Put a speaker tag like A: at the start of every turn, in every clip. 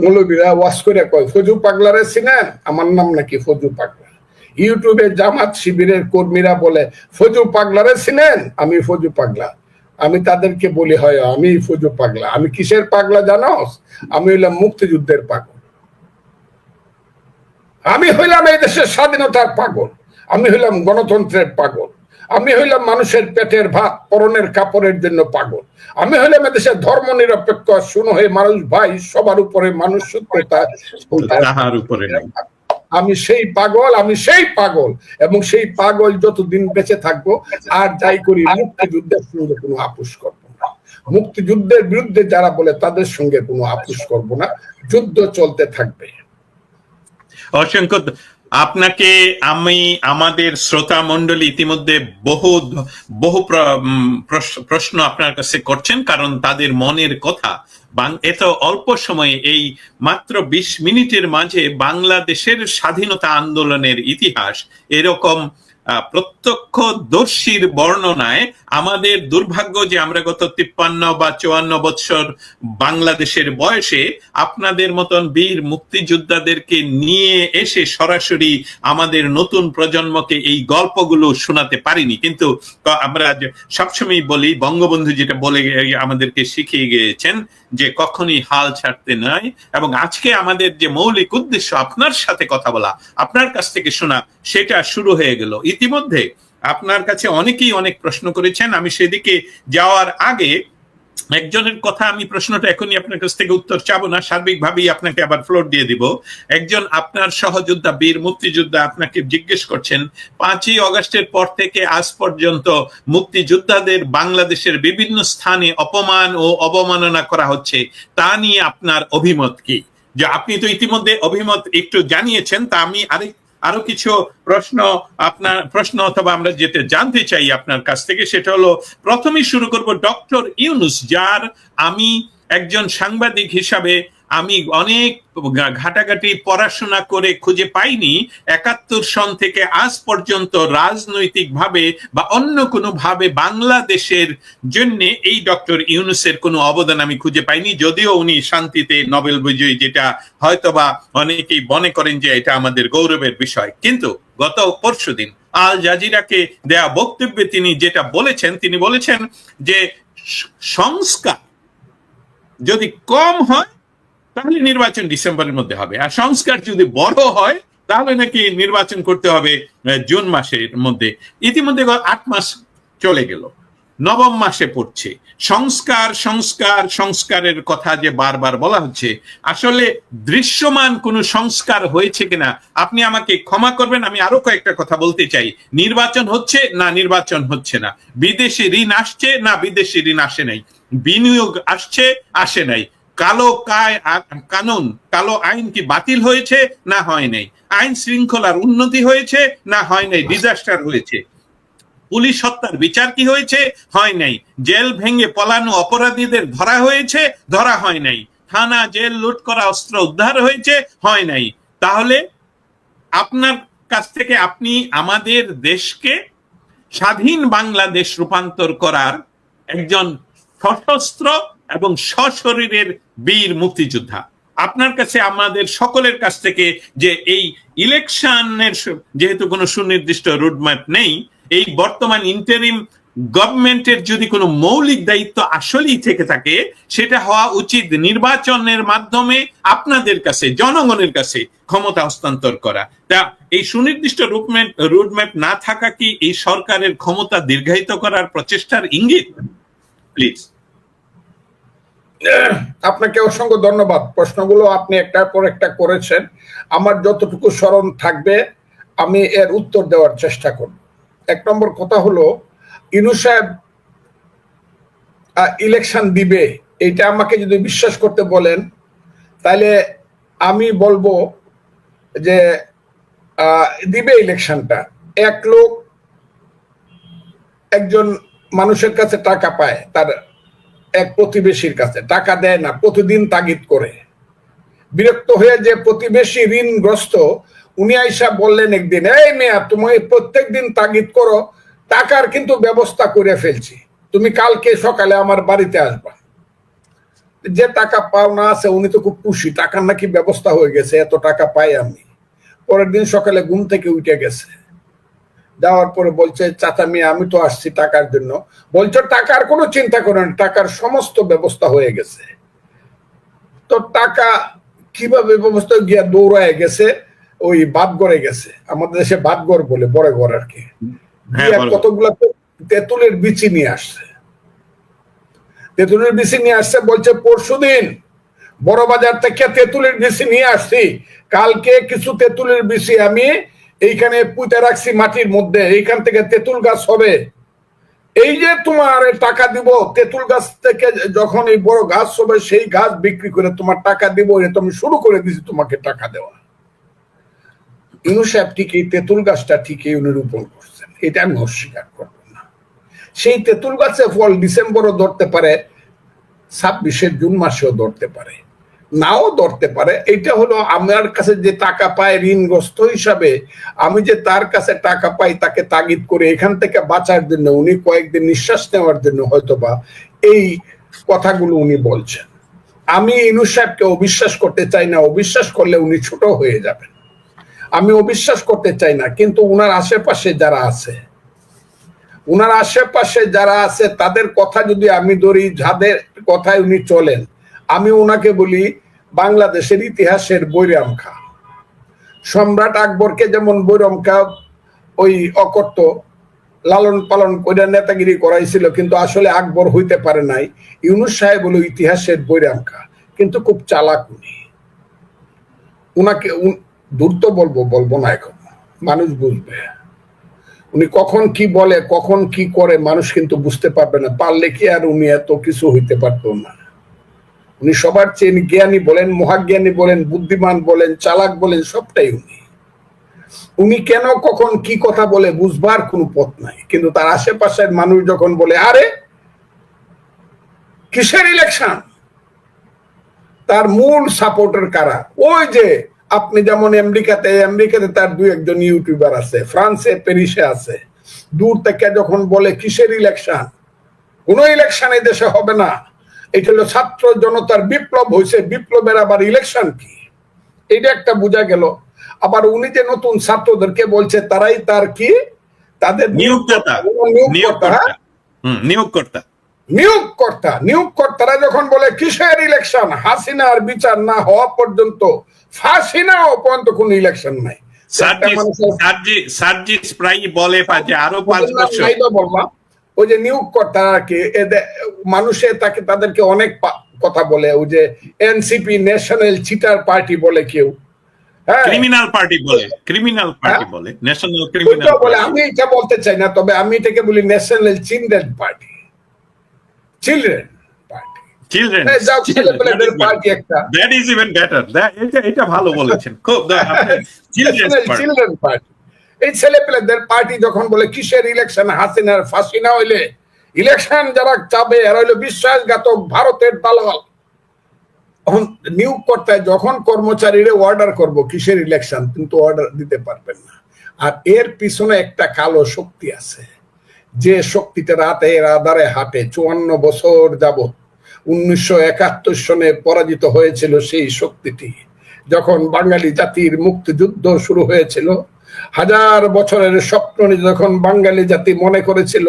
A: মৌলবীরা wash করে কয়, ফজু পাগলারে চিনেন? আমার নাম নাকি ফজু পাগলা। ইউটিউবে জামাত শিবিরের কর্মীরা বলে, ফজু পাগলারে চিনেন? আমি ফজু পাগলা। আমি তাদেরকে বলি, হয়, আমি ফজু পাগলা। আমি কিসের পাগলা জানোস? আমি হইলাম মুক্তিযুদ্ধের পাগল। আমি হইলাম এই দেশের স্বাধীনতার পাগল। আমি হইলাম গণতন্ত্রের পাগল। আমি হইলাম মানুষের পেটের ভাত পরনের কাপড়ের জন্য পাগল। আমি হইলাম এদেশের ধর্ম নিরপেক্ষ শুনো হে মানুষ ভাই সবার উপরে মানুষ সত্যতা। আমি সেই পাগল আমি সেই পাগল এবং সেই পাগল যতদিন বেঁচে থাকব আর যাই করি মুক্তিযুদ্ধের সঙ্গে কোনো আপোষ করব না। মুক্তিযুদ্ধের বিরুদ্ধে যারা বলে তাদের সঙ্গে কোনো আপোষ করব না। যুদ্ধ চলতে থাকবে।
B: অসংখ্য আপনাকে আমি আমাদের শ্রোতা মন্ডলী ইতিমধ্যে বহু বহু প্রশ্ন আপনার কাছে করছেন, কারণ তাদের মনের কথা। এত অল্প সময়ে এই মাত্র বিশ মিনিটের মাঝে বাংলাদেশের স্বাধীনতা আন্দোলনের ইতিহাস এরকম প্রত্যক্ষদর্শীর বর্ণনায় আমাদের দুর্ভাগ্য যে আমরা গত তিপ্পান্ন বা চুয়ান্ন বৎসর বাংলাদেশের বয়সে আপনাদের মতন বীর মুক্তিযোদ্ধাদেরকে নিয়ে এসে সরাসরি আমাদের নতুন প্রজন্মকে এই গল্পগুলো শোনাতে পারিনি। কিন্তু আমরা সবসময় বলি, বঙ্গবন্ধু যেটা বলে আমাদেরকে শিখিয়ে গিয়েছেন যে কখনই হাল ছাড়তে নাই এবং আজকে আমাদের যে মৌলিক উদ্দেশ্য আপনার সাথে কথা বলা, আপনার কাছ থেকে শোনা, সেটা শুরু হয়ে গেল। ইতিমধ্যে আপনার কাছে অনেকেই অনেক প্রশ্ন করেছেন। আমি সেদিকে যাওয়ার আগে একজনের কথা আমি প্রশ্নটা এখনই আপনার কাছ থেকে উত্তর চাবো না, সার্বিকভাবেই আপনাকে আবার ফ্লোর দিয়ে দিব। একজন আপনার সহযোদ্ধা, বীর মুক্তিযোদ্ধা আপনাকে জিজ্ঞেস করছেন, পাঁচই অগস্টের পর থেকে আজ পর্যন্ত মুক্তিযোদ্ধাদের বাংলাদেশের বিভিন্ন স্থানে অপমান ও অবমাননা করা হচ্ছে, তা নিয়ে আপনার অভিমত কি? যে আপনি তো ইতিমধ্যে অভিমত একটু জানিয়েছেন, তা আমি আরেক আরও কিছু প্রশ্ন আপনার, প্রশ্ন অথবা আমরা যেতে জানতে চাই আপনার কাছ থেকে, সেটা হলো, প্রথমেই শুরু করব ডক্টর ইউনুস, যার আমি একজন সাংবাদিক হিসাবে আমি অনেক ঘাটাঘাটি পড়াশোনা করে খুঁজে পাইনি। একাত্তর সন থেকে আজ পর্যন্ত রাজনৈতিকভাবে বা অন্য কোনো ভাবে বাংলাদেশের জন্য এই ডক্টর ইউনুসের কোনো অবদান আমি খুঁজে পাইনি। যদিও উনি শান্তিতে নোবেল বিজয়ী, যেটা হয়তোবা অনেকেই মনে করেন যে এটা আমাদের গৌরবের বিষয়। কিন্তু গত পরশুদিন আল জাজিরাকে দেয়া বক্তব্যে তিনি যেটা বলেছেন, তিনি বলেছেন যে সংস্কার যদি কম হয়, তাহলে নির্বাচন ডিসেম্বরের মধ্যে হবে। আর সংস্কার যদি বড় হয়, তাহলে নাকি নির্বাচন করতে হবে জুন মাসের মধ্যে। ইতিমধ্যে আট মাস চলে গেল। নবম মাসে পড়ছে। সংস্কার সংস্কার, সংস্কারের কথা যে বারবার বলা হচ্ছে, আসলে দৃশ্যমান কোন সংস্কার হয়েছে কিনা, আপনি আমাকে ক্ষমা করবেন, আমি আরও কয়েকটা কথা বলতে চাই। নির্বাচন হচ্ছে না নির্বাচন হচ্ছে না। বিদেশি ঋণ আসছে না বিদেশি ঋণ আসে নাই। বিনিয়োগ আসছে, আসে নাই। কালো কায় কানুন, কালো আইন কি বাতিল হয়েছে? না হয় নাই। আইন শৃঙ্খলার উন্নতি হয়েছে? না হয় নাই। ডিজাস্টার হয়েছে। পুলিশ হত্যার বিচার কি হয়েছে? হয় নাই। জেল ভেঙে পলানো অপরাধীদের ধরা হয়েছে, ধরা হয় নাই। থানা জেল লুট করা অস্ত্র উদ্ধার হয়েছে, হয় নাই। তাহলে আপনার কাছ থেকে আপনি আমাদের দেশকে স্বাধীন বাংলাদেশ রূপান্তর করার একজন সশস্ত্র এবং সশরীরের বীর মুক্তিযোদ্ধা। আপনার কাছে আমাদের সকলের কাছ থেকে যে এই ইলেকশনের যেহেতু কোনো সুনির্দিষ্ট রুটম্যাপ নেই এই বর্তমান ইন্টারিম গভর্নমেন্টের যদি কোনো মৌলিক দায়িত্ব আসলেই থেকে থাকে, সেটা হওয়া উচিত নির্বাচনের মাধ্যমে আপনাদের কাছে, জনগণের কাছে ক্ষমতা হস্তান্তর করা। তা এই সুনির্দিষ্ট রুটম্যাপ রুটম্যাপ না থাকা কি এই সরকারের ক্ষমতা দীর্ঘায়িত করার প্রচেষ্টার ইঙ্গিত? প্লিজ
A: আপনাকে অসংখ্য ধন্যবাদ। প্রশ্নগুলো আপনি একটার পর একটা করেছেন। আমার যতটুকু স্মরণ থাকবে, আমি এর উত্তর দেওয়ার চেষ্টা করব। এক নম্বর কথা হলো, ইনু সাহেব ইলেকশন দিবে এটা আমাকে যদি বিশ্বাস করতে বলেন তাহলে আমি বলব যে দিবে ইলেকশনটা এক লোক একজন মানুষের কাছে টাকা পায়, তার এক প্রতিবেশীর কাছে, টাকা দেয় না, প্রতিদিন তাগিদ করে। বিরক্ত হয়ে যে প্রতিবেশী ঋণগ্রস্ত, উনি আইসা বললেন একদিন, এই মেয়া, তুমি প্রত্যেক দিন তাগিদ করো, টাকার কিন্তু ব্যবস্থা করে ফেলছি। তুমি কালকে সকালে আমার বাড়িতে আসবা। যে টাকা পাওনা আছে, উনি তো খুব খুশি, টাকার নাকি ব্যবস্থা হয়ে গেছে, এত টাকা পাই আমি। পরের দিন সকালে ঘুম থেকে উঠে গেছে। যাওয়ার পরে বলছে, চাচা মেয়ে, আমি তো আসছি টাকার জন্য। বলছে টাকার কোনো চিন্তা করেন টাকার সমস্ত ব্যবস্থা হয়ে গেছে। তো টাকা কীভাবে ব্যবস্থা গিয়া দৌড়ায় গেছে? ওই বাদগড়ে গেছে। আমাদের দেশে বাদগড় বলে বড় ঘর আর কি।
B: হ্যাঁ।
A: কতগুলা তেঁতুলের বিচি নিয়ে আসছে। তেঁতুলের বিচি নিয়ে আসছে বলছে পরশুদিন বড় বাজার থেকে তেঁতুলের বিচি নিয়ে আসছি। কালকে কিছু তেঁতুলের বিচি আমি এইখানে পুঁতে রাখছি মাটির মধ্যে। এইখান থেকে তেঁতুল গাছ হবে। এই যে তোমার টাকা দিব, তেঁতুল গাছ থেকে যখন এই বড় গাছ হবে, সেই গাছ বিক্রি করে তোমার টাকা দিব এটা তুমি শুরু করে দিছি তোমাকে টাকা দেওয়া। ইনু সাহেব ঠিকই তেঁতুল গাছটা ঠিকই উনি রোপণ করছেন। এটা আমি অস্বীকার করব না। সেই তেঁতুল গাছে ফল ডিসেম্বরও ধরতে পারে, ছাব্বিশে জুন মাসেও ধরতে পারে। নাও ধরতে পারে। এটা হলো আমার কাছে যে টাকা পায় ঋণগ্রস্ত হিসাবে, আমি যে তার কাছে টাকা পাই তাকে তাগিদ করে এখান থেকে বাঁচার জন্য, উনি কয়েকদিন নিঃশ্বাস নেওয়ার জন্য হয়তোবা এই কথাগুলো উনি বলছেন। আমি ইনু সাহেবকে অবিশ্বাস করতে চাই না, অবিশ্বাস করলে উনি ছোট হয়ে যাবেন। আমি অবিশ্বাস করতে চাই না, কিন্তু উনার আশেপাশে যারা আছে, উনার আশেপাশে যারা আছে, তাদের কথা যদি আমি ধরি, যাদের কথায় উনি চলেন আমি ওনাকে বলি, বাংলাদেশের ইতিহাসের বৈরাম খা। সম্রাট আকবরকে যেমন বৈরাম খা, ওই অকর্ত লালন পালন করে নেতাগিরি করাইছিল, কিন্তু আসলে আকবর হইতে পারে নাই। ইউনুস সাহেব হলো ইতিহাসের বৈরাম খা, কিন্তু খুব চালাক উনি। উনাকে উন- দ্রুত বলব বলব না এখন, মানুষ বুঝবে। উনি কখন কি বলে, কখন কি করে, মানুষ কিন্তু বুঝতে পারবে না। পারলে কি আর উনি এত কিছু হইতে পারতো না? উনি সবার চেয়ে জ্ঞানী বলেন, মহাজ্ঞানী বলেন, বুদ্ধিমান বলেন, চালাক বলেন, সবটাই উনি। উনি কেন, কখন, কি কথা বলে বুঝবার কোনো পথ নাই। কিন্তু তার আশেপাশের মানুষ যখন বলে, আরে, কিসের ইলেকশন তার মূল সাপোর্টার কারা? ওই যে, আপনি যেমন আমেরিকাতে আমেরিকাতে তার দুই একজন ইউটিউবার আছে, ফ্রান্সে, প্যারিসে আছে। দূর থেকে যখন বলে, কিসের ইলেকশন কোন ইলেকশন এই দেশে হবে না। এটা হলো ছাত্র জনতার বিপ্লব হয়েছে বিপ্লবের আবার ইলেকশন কি? এটা একটা বোঝা গেল। আবার উনি যে নতুন ছাত্রদেরকে বলছে তারাই তার কি? তাদের নিয়োগকর্তা।
B: নিয়োগকর্তা হুম নিয়োগকর্তা।
A: নিয়োগকর্তা। নিয়োগকর্তারা যখন বলে কিসের ইলেকশন হাসিনার বিচার না হওয়া পর্যন্ত ফাঁসি না হওয়া পর্যন্ত কোন ইলেকশন নাই।
B: সার্জিস সার্জি- সার্জিস প্রায় বলে আরও পাঁচ বছর।
A: বললাম। ওই যে নিয়োগকর্তা আর কি মানুষে তাকে তাদেরকে অনেক কথা বলে ওই যে এনসিপি ন্যাশনাল চিটার পার্টি বলে কেউ। হ্যাঁ?
B: ক্রিমিনাল পার্টি বলে ক্রিমিনাল পার্টি
A: হ্যাঁ?
B: বলে ন্যাশনাল ক্রিমিনাল
A: বলে আমি এটা বলতে চাই না তবে আমি এটাকে বলি national children party children party
B: children
A: যাও ছেলেপেলেদের পার্টি একটা।
B: দ্যাট ইজ ইভেন বেটার এটা ভালো বলেছেন। খুব
A: চিলড্রেন পার্টি এই ছেলেপেলেদের পার্টি যখন বলে, কিসের ইলেকশন হাসিনার ফাঁসি না হইলে? ইলেকশন যারা চাবে, এরা হইল বিশ্বাসঘাতক ভারতের দালাল। এখন নিয়োগকর্তায় যখন কর্মচারীরা অর্ডার করব, কিসের ইলেকশন কিন্তু অর্ডার দিতে পারবেন না। আর এর পিছনে একটা কালো শক্তি আছে, যে শক্তিটা রাতে আধারে হাঁটে, চুয়ান্ন বছর যাবত উনিশশো একাত্তর সনে পরাজিত হয়েছিল সেই শক্তিটি। যখন বাঙালি জাতির মুক্তিযুদ্ধ শুরু হয়েছিল হাজার বছরের স্বপ্ন নিয়ে যখন বাঙালি জাতি মনে করেছিল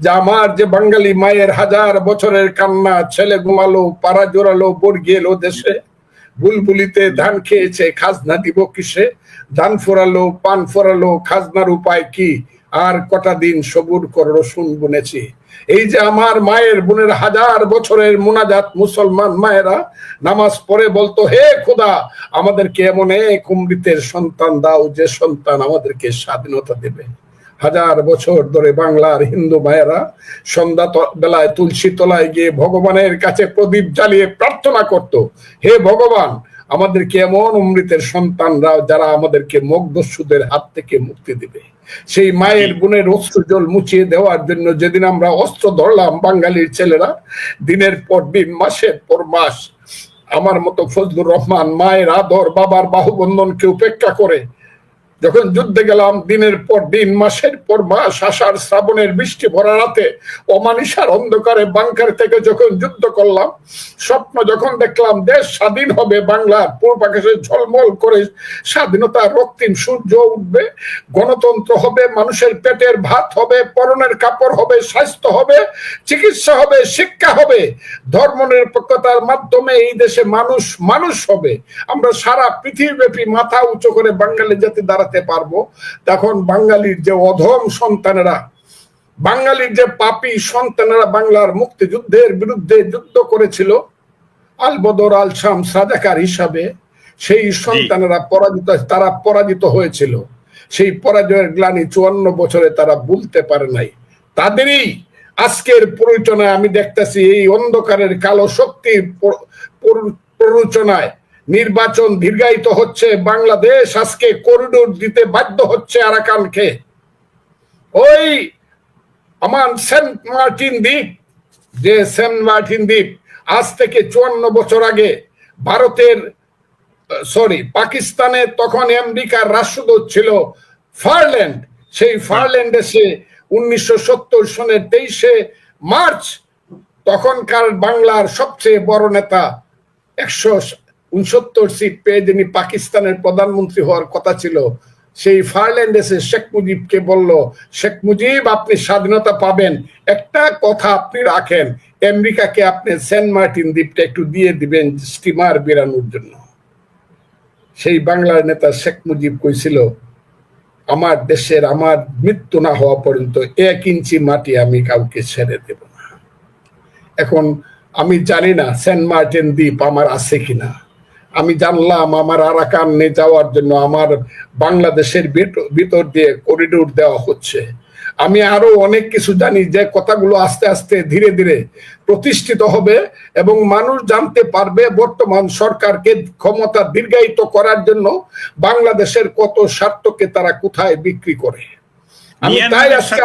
A: যে আমার যে বাঙালি মায়ের হাজার বছরের কান্না, ছেলে ঘুমালো, পাড়া জোরালো বর্গি এলো দেশে, বুলবুলিতে ধান খেয়েছে, খাজনা দিব কিসে? ধান ফোরালো, পান ফোরালো, খাজনার উপায় কি? আর কটা দিন সবুর কর রসুন বুনেছি। এই যে আমার মায়ের বোনের হাজার বছরের মোনাজাত মুসলমান মায়েরা নামাজ পড়ে বলতো, হে খোদা, আমাদেরকে এমন এক অমৃতের সন্তান দাও যে সন্তান আমাদেরকে স্বাধীনতা দেবে। হাজার বছর ধরে বাংলার হিন্দু মায়েরা সন্ধ্যা বেলায় তুলসী তলায় গিয়ে ভগবানের কাছে প্রদীপ জ্বালিয়ে প্রার্থনা করত, হে ভগবান আমাদেরকে এমন অমৃতের সন্তানরা যারা আমাদেরকে মগ্ধসুদের হাত থেকে মুক্তি দিবে। সেই মায়ের বোনের অস্ত্র জল মুছিয়ে দেওয়ার জন্য যেদিন আমরা অস্ত্র ধরলাম বাঙালির ছেলেরা দিনের পর দিন মাসের পর মাস আমার মতো ফজলুর রহমান মায়ের আদর বাবার বাহুবন্ধনকে উপেক্ষা করে যখন যুদ্ধে গেলাম, দিনের পর দিন, মাসের পর মাস, আষাঢ় শ্রাবণের বৃষ্টি ভরা রাতে, অমানিসার অন্ধকারে বাংকার থেকে যখন যুদ্ধ করলাম, স্বপ্ন যখন দেখলাম, দেশ স্বাধীন হবে বাংলার, পূর্ব আকাশে ঝলমল করে স্বাধীনতা, রক্তিম সূর্য উঠবে, গণতন্ত্র হবে, মানুষের পেটের ভাত হবে, পরনের কাপড় হবে, স্বাস্থ্য হবে, চিকিৎসা হবে, শিক্ষা হবে, ধর্ম নিরপেক্ষতার মাধ্যমে এই দেশে মানুষ মানুষ হবে। আমরা সারা পৃথিবীব্যাপী মাথা উঁচু করে বাঙালি জাতি দাঁড়াতে পারব। তখন বাঙালির যে অধম সন্তানেরা বাঙালির যে পাপী সন্তানেরা বাংলার মুক্তিযুদ্ধের বিরুদ্ধে যুদ্ধ করেছিল আল বদর আল শামস রাজাকার হিসাবে সেই সন্তানেরা পরাজিত তারা পরাজিত হয়েছিল। সেই পরাজয়ের গ্লানি চুয়ান্ন বছরে তারা ভুলতে পারে নাই। তাদেরই আজকের প্ররোচনায় আমি দেখতেছি এই অন্ধকারের কালো শক্তির প্র- প্র- প্ররোচনায় নির্বাচন দীর্ঘায়িত হচ্ছে। বাংলাদেশ আজকে করিডোর দিতে বাধ্য হচ্ছে আরাকানকে। ওই আমার সেন্ট মার্টিন দ্বীপ, যে সেন্ট মার্টিন দ্বীপ, আজ থেকে চুয়ান্ন বছর আগে ভারতের, সরি, পাকিস্তানে তখন আমেরিকার রাষ্ট্রদূত ছিল ফারল্যান্ড। সেই ফারল্যান্ডে সে উনিশশো সত্তর সনের তেইশে মার্চ তখনকার বাংলার সবচেয়ে বড় নেতা, একশো উনসত্তর সিট পেয়ে যিনি পাকিস্তানের প্রধানমন্ত্রী হওয়ার কথা ছিল, সেই ফারল্যান্ড এসে শেখ মুজিবকে বলল, শেখ মুজিব, আপনি স্বাধীনতা পাবেন। একটা কথা আপনি রাখেন, আমেরিকাকে আপনি সেন্ট মার্টিন দ্বীপটা একটু দিয়ে দিবেন স্টিমার বেরানোর জন্য। সেই বাংলার নেতা শেখ মুজিব কইছিল, আমার দেশের, আমার মৃত্যু না হওয়া পর্যন্ত এক ইঞ্চি মাটি আমি কাউকে ছেড়ে দেব না। এখন আমি জানি না সেন্ট মার্টিন দ্বীপ আমার আছে কিনা। আমি জানলাম আমার আরাকানে যাওয়ার জন্য আমার বাংলাদেশের ভিতর দিয়ে করিডোর দেওয়া হচ্ছে। আমি আরও অনেক কিছু জানি যে কথাগুলো আস্তে আস্তে ধীরে ধীরে প্রতিষ্ঠিত হবে এবং মানুষ জানতে পারবে বর্তমান সরকারকে ক্ষমতা দীর্ঘায়িত করার জন্য বাংলাদেশের কত স্বার্থকে তারা কোথায় বিক্রি করে। আমি তাই আজকে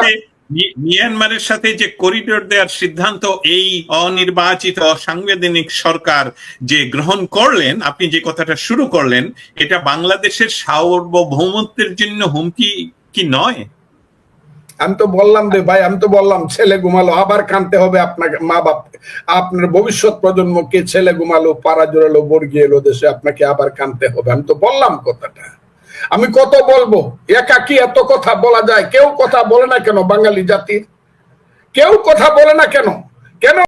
B: মিয়ানমারের সাথে যে করিডোর দেওয়ার সিদ্ধান্ত, এই অনির্বাচিত অসাংবিধানিক সরকার যে গ্রহণ করলেন, আপনি যে কথাটা শুরু করলেন, এটা বাংলাদেশের সার্বভৌমত্বের জন্য হুমকি কি নয়?
A: আমি তো বললাম রে ভাই, আমি তো বললাম ছেলে ঘুমালো, আবার কানতে হবে আপনাকে মা বাপ আপনার ভবিষ্যৎ প্রজন্মকে ছেলে ঘুমালো, পাড়া জোরালো বর্গি এলো দেশে, আপনাকে আবার কানতে হবে। আমি তো বললাম কথাটা। আমি কত বলব? একাকি এত কথা বলা যায়। কেউ কথা বলে না কেন বাঙালি জাতির? কেউ কথা বলে না কেন? কেন